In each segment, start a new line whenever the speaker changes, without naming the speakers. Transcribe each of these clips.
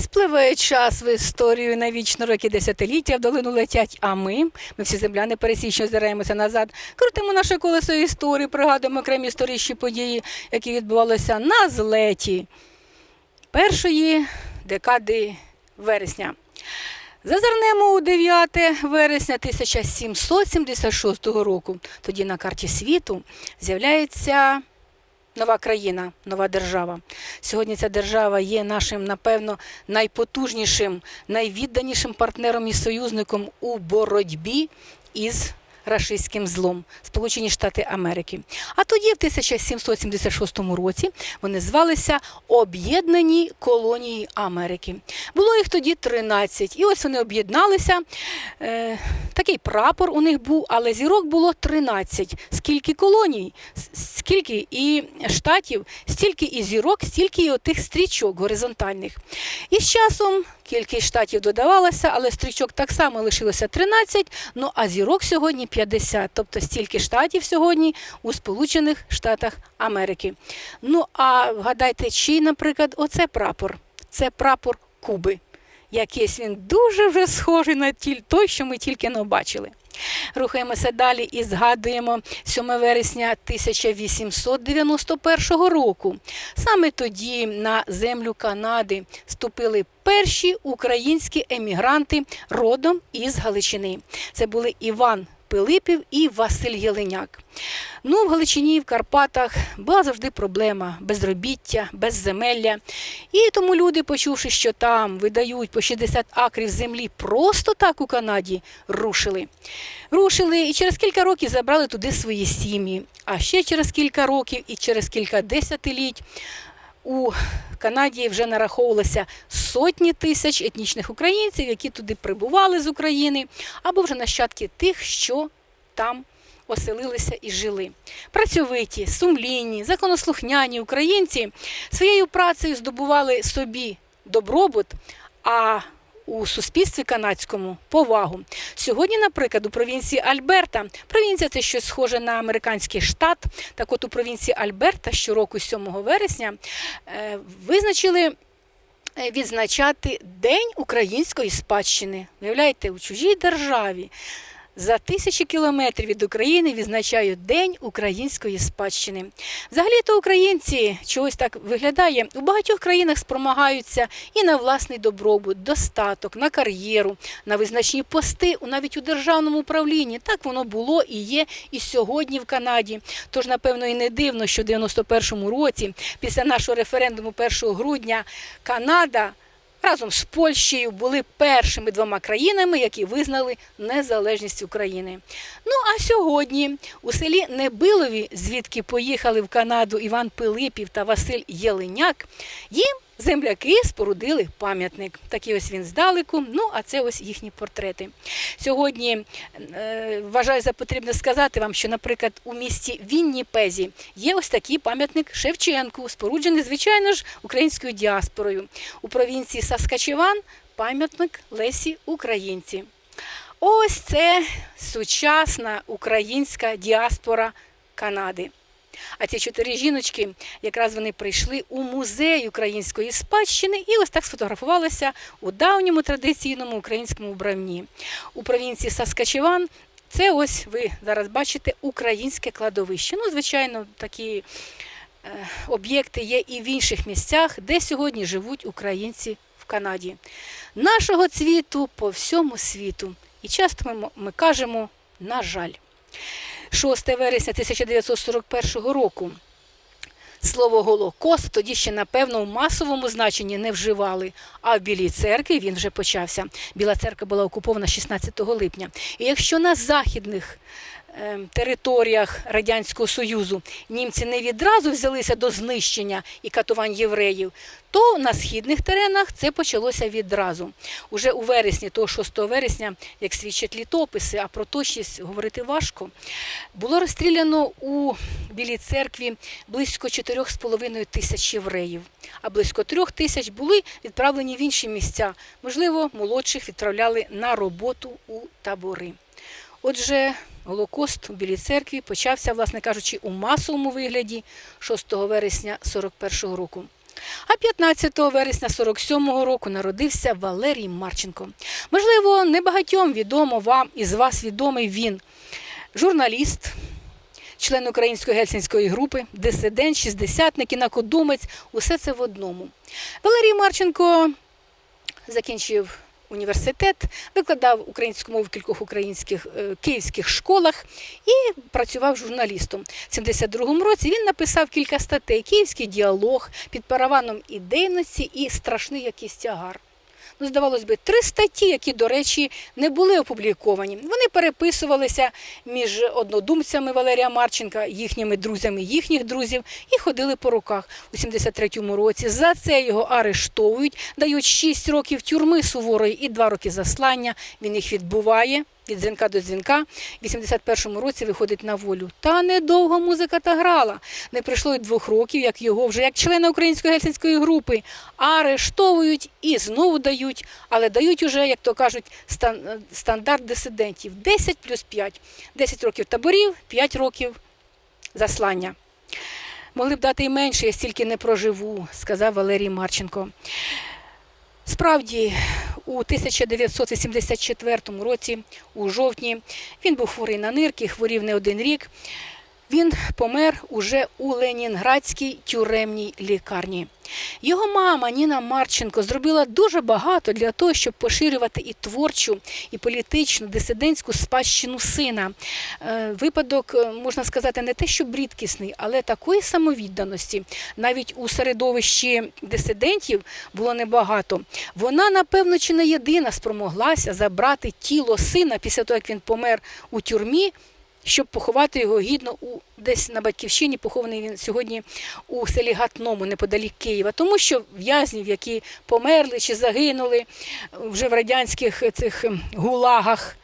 Спливає час в історію на вічно роки десятиліття в долину летять, а ми, ми всі земляни пересічно озираємося назад, крутимо наше колесо історії, пригадуємо окремі історичні події, які відбувалися на злеті першої декади вересня. Зазирнемо у 9 вересня 1776 року. Тоді на карті світу з'являється нова країна, нова держава. Сьогодні ця держава є нашим, напевно, найпотужнішим, найвідданішим партнером і союзником у боротьбі із рашистським злом Сполучені Штати Америки. А тоді, в 1776 році, вони звалися Об'єднані колонії Америки. Було їх тоді 13. І ось вони об'єдналися. Е, такий прапор у них був, але зірок було 13. Скільки колоній, скільки і штатів, стільки і зірок, стільки і отих стрічок горизонтальних. І з часом кількість штатів додавалася, але стрічок так само лишилося 13, ну а зірок сьогодні 50, тобто стільки штатів сьогодні у Сполучених Штатах Америки. Ну а вгадайте, чий, наприклад, оце прапор? Це прапор Куби. Якийсь він дуже вже схожий на той, що ми тільки не бачили. Рухаємося далі і згадуємо 7 вересня 1891 року. Саме тоді на землю Канади ступили перші українські емігранти родом із Галичини. Це були Іван Пилипів і Василь Єленяк. Ну, в Галичині в Карпатах була завжди проблема безробіття, безземелля. І тому люди, почувши, що там видають по 60 акрів землі просто так у Канаді, рушили. Рушили і через кілька років забрали туди свої сім'ї. А ще через кілька років і через кілька десятиліть у Канаді вже нараховувалося сотні тисяч етнічних українців, які туди прибували з України, або вже нащадки тих, що там оселилися і жили. Працьовиті, сумлінні, законослухняні українці своєю працею здобували собі добробут, а у суспільстві канадському повагу. Сьогодні, наприклад, у провінції Альберта, провінція це щось схоже на американський штат. Так от у провінції Альберта щороку 7 вересня е, визначили е, відзначати День української спадщини. Уявляєте, у чужій державі за тисячі кілометрів від України відзначають День української спадщини. Взагалі-то українці чогось так виглядає у багатьох країнах спромагаються і на власний добробут, достаток, на кар'єру, на визначні пости, навіть у державному управлінні. Так воно було і є і сьогодні в Канаді. Тож, напевно, і не дивно, що в 91-му році, після нашого референдуму 1 грудня, Канада. Разом з Польщею були першими двома країнами, які визнали незалежність України. Ну а сьогодні у селі Небилові, звідки поїхали в Канаду Іван Пилипів та Василь Єленяк, їм земляки спорудили пам'ятник. Такий ось він здалеку. Ну а це ось їхні портрети. Сьогодні е, вважаю за потрібне сказати вам, що, наприклад, у місті Вінніпезі є ось такий пам'ятник Шевченку, споруджений, звичайно ж, українською діаспорою. У провінції Саскачеван пам'ятник Лесі Українці. Ось це сучасна українська діаспора Канади. А ці чотири жіночки, якраз вони прийшли у музей української спадщини і ось так сфотографувалися у давньому традиційному українському вбранні. У провінції Саскачеван це ось ви зараз бачите українське кладовище. Ну, звичайно, такі е, об'єкти є і в інших місцях, де сьогодні живуть українці в Канаді. Нашого цвіту по всьому світу. І часто ми, ми кажемо, на жаль. 6 вересня 1941 року. Слово Голокост тоді ще, напевно, в масовому значенні не вживали, а в Білій церкві він вже почався. Біла церква була окупована 16 липня. І якщо на західних територіях Радянського Союзу німці не відразу взялися до знищення і катувань євреїв, то на східних теренах це почалося відразу. Уже у вересні, того 6 вересня, як свідчать літописи, а про точність говорити важко, було розстріляно у Білій церкві близько 4,5 тисяч євреїв, а близько 3 тисяч були відправлені в інші місця. Можливо, молодших відправляли на роботу у табори. Отже, Голокост у Білій церкві почався, власне кажучи, у масовому вигляді 6 вересня 41-го року. А 15 вересня 47-го року народився Валерій Марченко. Можливо, небагатьом відомо вам із вас відомий він журналіст, член української гельсінської групи, дисидент, шістдесятник, інакодумець – усе це в одному. Валерій Марченко закінчив університет, викладав українську мову в кількох українських е, київських школах і працював журналістом. В 72-му році він написав кілька статей: Київський діалог під параваном ідейності і страшний якийсь тягар. Ну, здавалось би, три статті, які, до речі, не були опубліковані. Вони переписувалися між однодумцями Валерія Марченка, їхніми друзями їхніх друзів, і ходили по руках. У 73-му році за це його арештовують, дають 6 років тюрми суворої і 2 роки заслання. Він їх відбуває. Від дзвінка до дзвінка, в 81-му році виходить на волю. Та недовго музика та грала. Не пройшло й двох років, як його вже як члена української гельсінської групи арештовують і знову дають, але дають уже, як то кажуть, стан- стандарт дисидентів 10 плюс 5. 10 років таборів, 5 років заслання. Могли б дати і менше, я стільки не проживу, сказав Валерій Марченко. Справді, у 1984 році, у жовтні, він був хворий на нирки, хворів не один рік. Він помер уже у Ленінградській тюремній лікарні. Його мама Ніна Марченко зробила дуже багато для того, щоб поширювати і творчу, і політичну, дисидентську спадщину сина. Е, Випадок, е, можна сказати, не те, що рідкісний, але такої самовідданості навіть у середовищі дисидентів було небагато. Вона, напевно, чи не єдина спромоглася забрати тіло сина після того, як він помер у тюрмі щоб поховати його гідно у десь на батьківщині. Похований він сьогодні у селі Гатному, неподалік Києва, тому що в'язнів, які померли чи загинули вже в радянських цих ем, гулагах.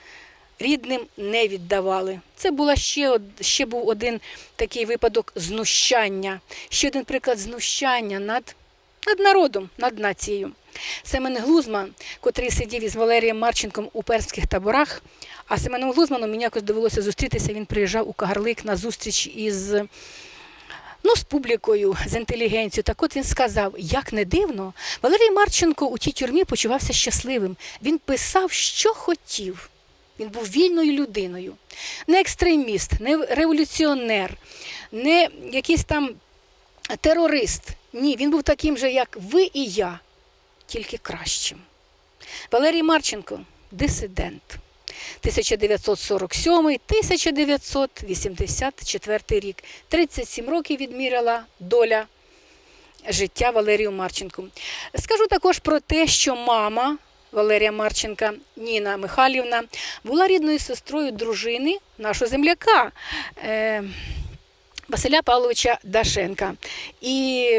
Рідним не віддавали. Це була ще, ще був один такий випадок знущання, ще один приклад знущання над, над народом, над нацією. Семен Глузман, котрий сидів із Валерієм Марченком у перських таборах, а Семеном Глузманом мені якось довелося зустрітися. Він приїжджав у Кагарлик на зустріч із ну, з публікою, з інтелігенцією. Так от він сказав, як не дивно, Валерій Марченко у тій тюрмі почувався щасливим. Він писав, що хотів. Він був вільною людиною. Не екстреміст, не революціонер, не якийсь там терорист. Ні, він був таким же, як ви і я, тільки кращим. Валерій Марченко дисидент. 1947-1984 рік. 37 років відміряла доля життя Валерію Марченку. Скажу також про те, що мама Валерія Марченка Ніна Михайлівна була рідною сестрою дружини нашого земляка. Василя Павловича Дашенка. І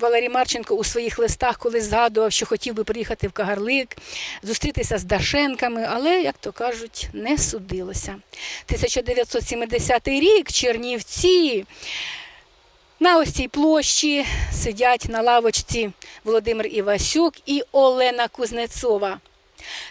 Валерій Марченко у своїх листах колись згадував, що хотів би приїхати в Кагарлик, зустрітися з Дашенками, але, як то кажуть, не судилося. 1970 рік Чернівці. На ось цій площі сидять на лавочці Володимир Івасюк і Олена Кузнецова.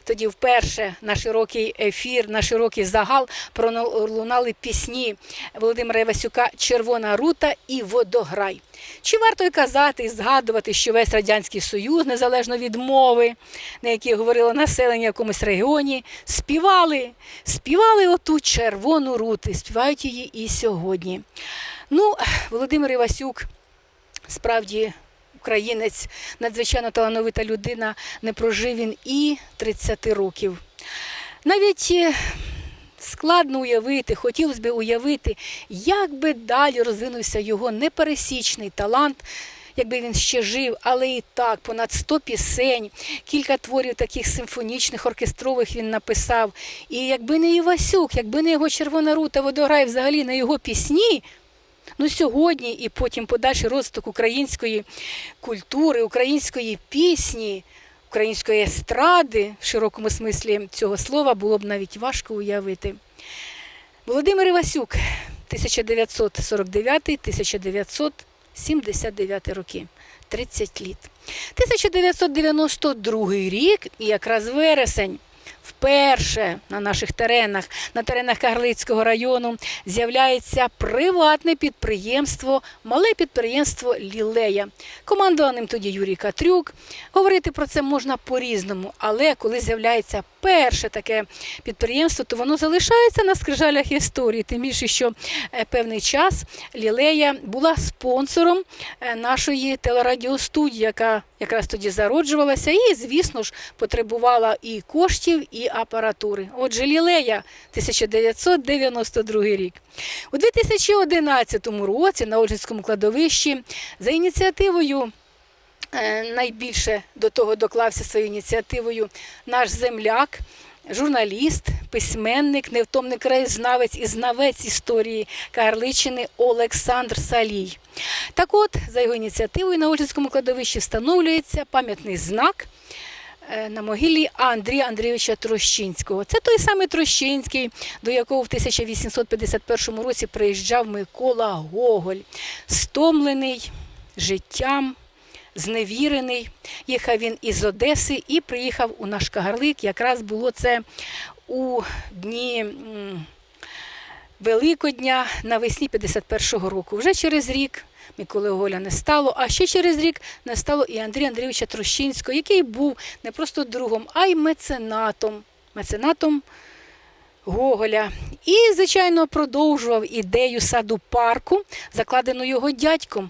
Тоді вперше на широкий ефір, на широкий загал пролунали пісні Володимира Івасюка Червона рута і Водограй. Чи варто й казати і згадувати, що весь Радянський Союз, незалежно від мови, на якій говорило населення в якомусь регіоні, співали, співали оту червону руту, співають її і сьогодні. Ну, Володимир Івасюк справді українець, надзвичайно талановита людина, не прожив він і 30 років. Навіть е, складно уявити, хотілося б уявити, як би далі розвинувся його непересічний талант, якби він ще жив, але і так, понад 100 пісень, кілька творів таких симфонічних, оркестрових він написав. І якби не Івасюк, якби не його червона рута водограй, взагалі на його пісні. Ну, сьогодні і потім подальший розвиток української культури, української пісні, української естради в широкому смислі цього слова було б навіть важко уявити. Володимир Івасюк, 1949-1979 роки, 30 літ. 1992 рік і якраз вересень. Вперше на наших теренах, на теренах Карлицького району, з'являється приватне підприємство, мале підприємство Лілея. Командував ним тоді Юрій Катрюк. Говорити про це можна по-різному, але коли з'являється перше таке підприємство, то воно залишається на скрижалях історії. Тим більше, що е, певний час Лілея була спонсором е, нашої телерадіостудії, яка якраз тоді зароджувалася, і, звісно ж, потребувала і коштів, і апаратури. Отже, Лілея, 1992 рік. У 2011 році на Ольжицькому кладовищі за ініціативою. е, Найбільше до того доклався своєю ініціативою наш земляк, журналіст, письменник, невтомний краєзнавець і знавець історії Карличини Олександр Салій. Так от, за його ініціативою на Ольжицькому кладовищі встановлюється пам'ятний знак на могилі Андрія Андрійовича Трощинського. Це той самий Трощинський, до якого в 1851 році приїжджав Микола Гоголь, стомлений життям, зневірений. Їхав він із Одеси і приїхав у наш Кагарлик. Якраз було це у дні. Великодня навесні 51-го року. Вже через рік Миколи Гоголя не стало, а ще через рік не стало і Андрія Андрійовича Трощинського, який був не просто другом, а й меценатом. Меценатом Гоголя. І, звичайно, продовжував ідею саду парку, закладену його дядьком.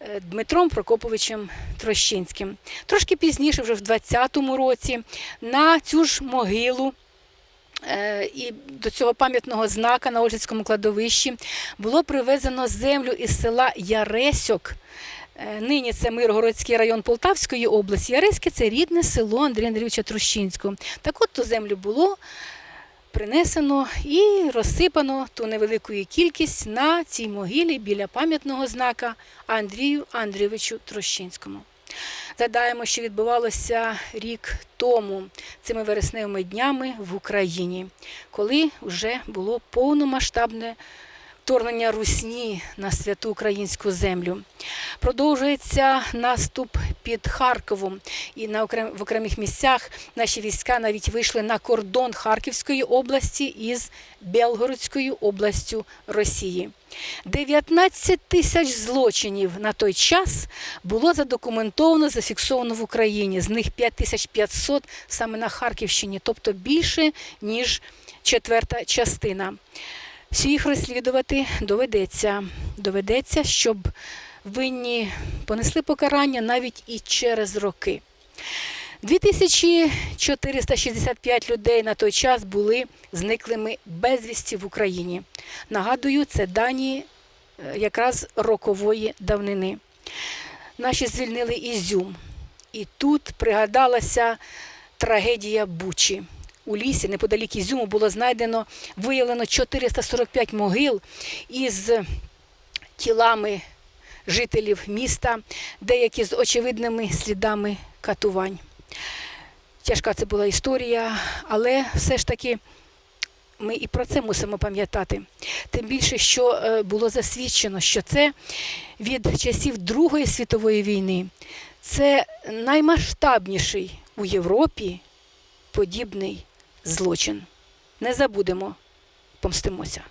е, Дмитром Прокоповичем Трощинським. Трошки пізніше, вже в 20-му році, на цю ж могилу і до цього пам'ятного знака на Ольжицькому кладовищі було привезено землю із села Яресьок. Е, Нині це Миргородський район Полтавської області. Яреське це рідне село Андрія Андрійовича Трощинського. Так от ту землю було принесено і розсипано ту невелику кількість на цій могилі біля пам'ятного знака Андрію Андрійовичу Трощинському. Згадаємо, що відбувалося рік тому цими вересневими днями в Україні, коли вже було повномасштабне вторгнення русні на святу українську землю. Продовжується наступ під Харковом, і на окрем, в окремих місцях наші війська навіть вийшли на кордон Харківської області із Белгородською областю Росії. 19 тисяч злочинів на той час було задокументовано, зафіксовано в Україні. З них 5500 саме на Харківщині, тобто більше ніж четверта частина. Їх розслідувати доведеться. Доведеться, щоб винні понесли покарання навіть і через роки. 2465 людей на той час були зниклими безвісті в Україні. Нагадую, це дані е, якраз рокової давнини. Наші звільнили Ізюм. І тут пригадалася трагедія Бучі. У лісі, неподалік Ізюму, було знайдено, виявлено 445 могил із тілами жителів міста, деякі з очевидними слідами катувань. Тяжка це була історія, але все ж таки ми і про це мусимо пам'ятати. Тим більше, що е, було засвідчено, що це від часів Другої світової війни це наймасштабніший у Європі подібний злочин. Не забудемо, помстимося.